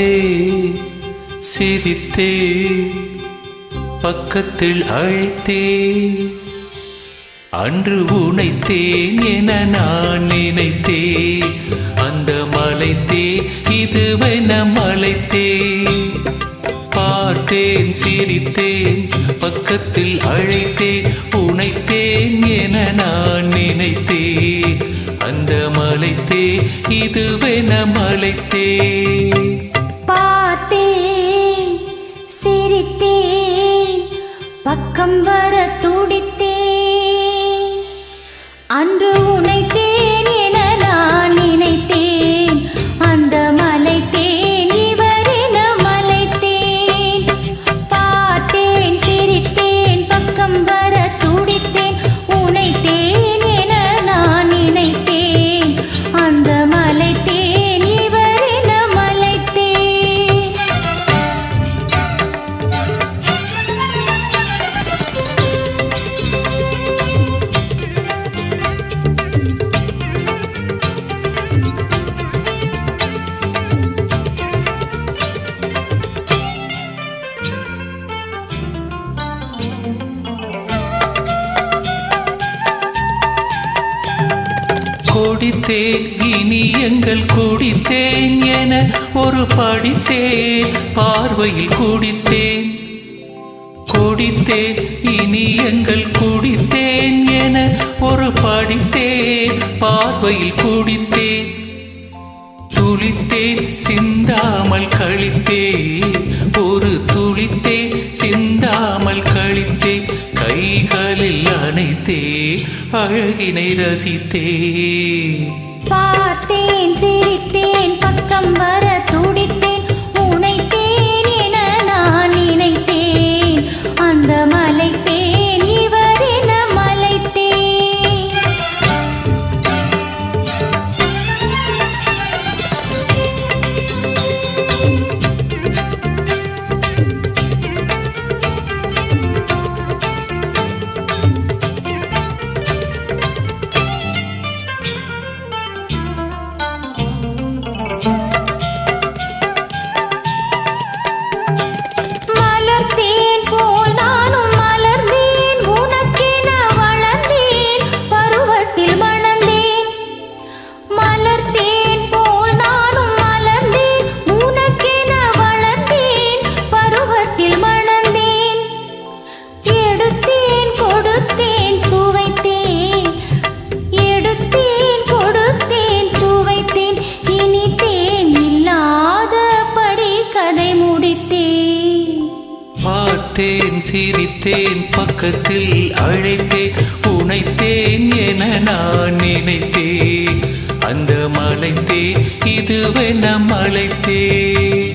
பார்த்தே சிரித்தே பக்கத்தில் அழைத்தே. அன்று உனைத்தேன் என நான் நினைத்தே. அந்த மலைத்தே இதுவென மலைத்தே. பார்த்தேன் சிரித்தேன் பக்கத்தில் அழைத்தேன் உனைத்தேன் என நான் நினைத்தே. அந்த மலைத்தே இதுவென மலைத்தே. பக்கம் வர துடித்தே அன்று துடித்தேன் இனி எங்கள் குடித்தேன் என ஒரு படித்தேன் பார்வையில் குடித்தேன். குடித்தேன் இனி எங்கள் குடித்தேன் என ஒரு படித்தேன் பார்வையில் குடித்தேன். துளித்தேன் சிந்தாமல் கழித்தேன் ஒரு துளித்தேன் கைகளில் அணைத்தே அழகினை ரசித்தே. பார்த்தேன் சிரித்தேன். பார்த்தேன் சிரித்தேன் பக்கத்தில் அழைத்தேன் உனைத்தேன் என நான் நினைத்தேன் அந்த மலைத்தே இதுவென மலைத்தேன்